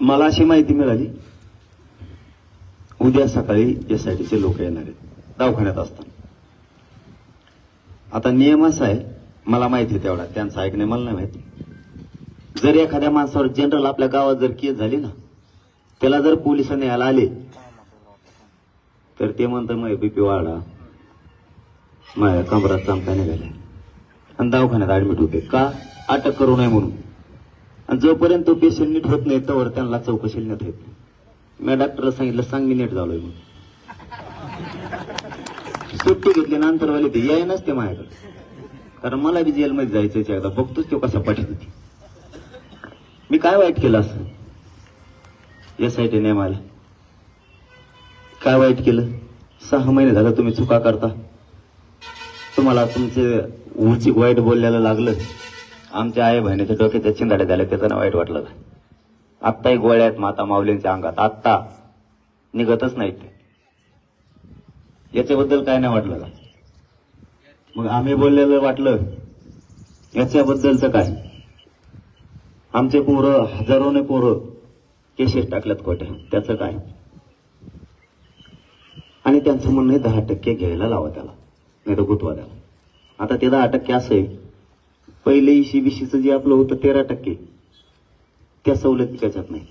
मला अशी माहिती मिळाली. उद्या सकाळी एस आय टीचे लोक येणार आहेत. दवाखान्यात असताना. आता नियम असा आहे मला माहिती तेवढा. त्यांचं ऐकणे मला नाही माहिती. जर एखाद्या माणसावर जनरल आपल्या गावात जर केस झाली ना त्याला जर पोलिसांनी यायला आले तर ते म्हणतं मग बीपी वाढा. माझ्या कमरात चमका निघाल्या. आणि दवाखान्यात ऍडमिट होते. का? अटक करू नये म्हणून. आणि जोपर्यंत तो पेशंट नीट होत नाही तोवर त्यांना चौकशी नेत येत नाही मी डॉक्टरला सांगितलं सांग मी नीट झालोय म्हणून. सुट्टी घेतली नंतर वाले ते याय नसते माझ्याकडे. कारण मला बी जेलमध्ये जायचं एकदा बघतोच तो कसा पाठीत होती मी काय वाईट केलं असं? एस आय टी नेमाला काय वाईट केलं? सहा महिने झालं तुम्ही चुका करता. तुम्हाला तुमचे उचिक वाईट बोलल्याला लागलं. आमच्या आई बहिणीच्या डोक्याच्या चिंगाड्या झाले त्याचं वाईट वाटलं. आत्ताही गोळ्या आहेत माता माऊलींच्या अंगात. आत्ता. निघतच नाहीत ते. याच्याबद्दल काय नाही वाटलं का? मग आम्ही बोललेलं वाटलं. याच्याबद्दलचं काय? आमचे पोरं हजारोने पोरं केसेस टाकल्यात खोट्या. त्याचं काय? आणि त्यांचं म्हणणं आहे दहा टक्के घ्यायला लावा त्याला. नाही तर गुतवा त्याला. आता ते दहा टक्के असं आहे पहिले ईसीबीसीचं जे आपलं होतं तेरा टक्के त्या सवलती त्याच्यात नाही.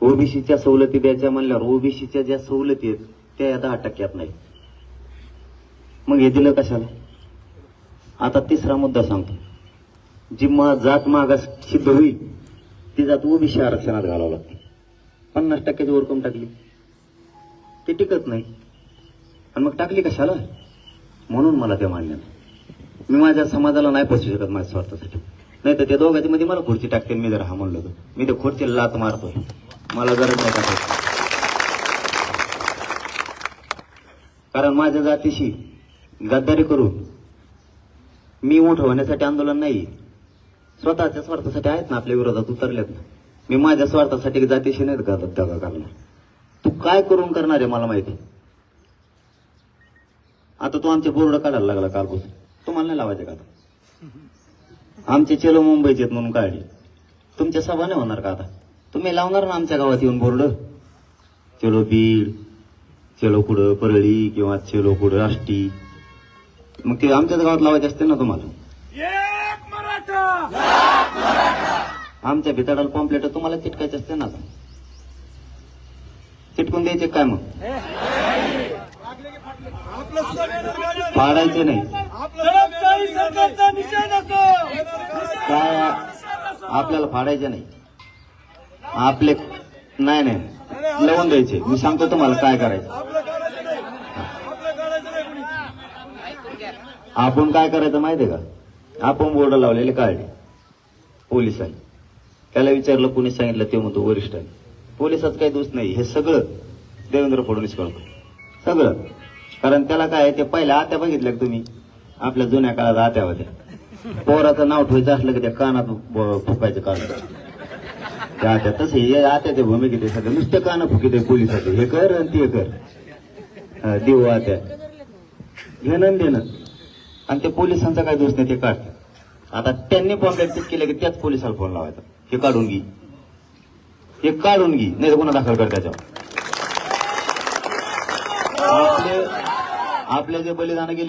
ओबीसीच्या सवलती द्यायच्या म्हणल्यावर ओबीसीच्या ज्या सवलती आहेत त्या या दहा टक्क्यात नाही. मग हे दिलं कशाला? आता तिसरा मुद्दा सांगतो. जी मा जात मागास सिद्ध होईल ती जात ओबीसी आरक्षणात घालावं लागते. पन्नास टक्क्याची ओरकम टाकली. ते टिकत नाही. आणि मग टाकली कशाला? म्हणून मला ते मान्य नाही. मी माझ्या समाजाला नाही पोचू शकत माझ्या स्वार्थासाठी. नाही तर त्या दोघांच्या मध्ये मला खुर्ची टाकते मी जर हा म्हणलो तर मी ते खुर्चीला लात मारतोय. मला गरज नाही टाकायची कारण माझ्या जातीशी गद्दारी करून मी मोठं होण्यासाठी आंदोलन नाही. स्वतःच्या स्वार्थासाठी आहेत ना आपल्या विरोधात उतरलेत ना. मी माझ्या स्वार्थासाठी जातीशी नाहीत का दगा करणार तू काय करून करणार आहे मला माहिती? आता तू आमचे बोर्ड काढायला लागला कालपासून. तुम्हाला नाही लावायचे का आता आमचे चलो मुंबईचे आहेत म्हणून काढली तुमच्या सभा नाही होणार का आता तुम्ही लावणार ना आमच्या गावात येऊन बोर्ड चलो बीड चलो कुठं परळी किंवा चलो कुठं आष्टी मग ते आमच्याच गावात लावायचे असते ना तुम्हाला आमच्या भिताडाला पॉम्पलेट तुम्हाला चिटकायचे असते ना आता चिटकून द्यायचे काय मग. फाडायचे नाही काय आपल्याला फाडायचे नाही. आपले नाही नाही. लावून द्यायचे. मी सांगतो तुम्हाला काय करायचं. आपण काय करायचं माहितीये का? आपण बोर्ड लावलेले काढले. पोलिसांनी. त्याला विचारलं कोणी सांगितलं ते म्हणतो वरिष्ठांनी पोलिसात काही दोष नाही. हे सगळं देवेंद्र फडणवीस करतो. सगळं. कारण त्याला काय आहे, ते पहिल्या आत्या बघितल्या तुम्ही? आपल्या जुन्या काळात आत्या होत्या. पोराचं नाव ठेवायचं असलं की त्या कानात फुकायचं कान त्या आत्या तसे हे आत्याच्या भूमिकेत सगळं. नुसतं कानं फुकित पोलिसाचं. हे कर आणि ते कर. देऊ आत्या. घेणं देणं आणि ते पोलिसांचा काय दोष नाही ते काढतात आता त्यांनी पॉम्पलेट केलं की त्याच पोलिसाला फोन लावायचा. हे काढून घे. हे काढून घे. नाही तर गुन्हा दाखल कर त्याच्यावर. आपले आपले जे बलिदान गेले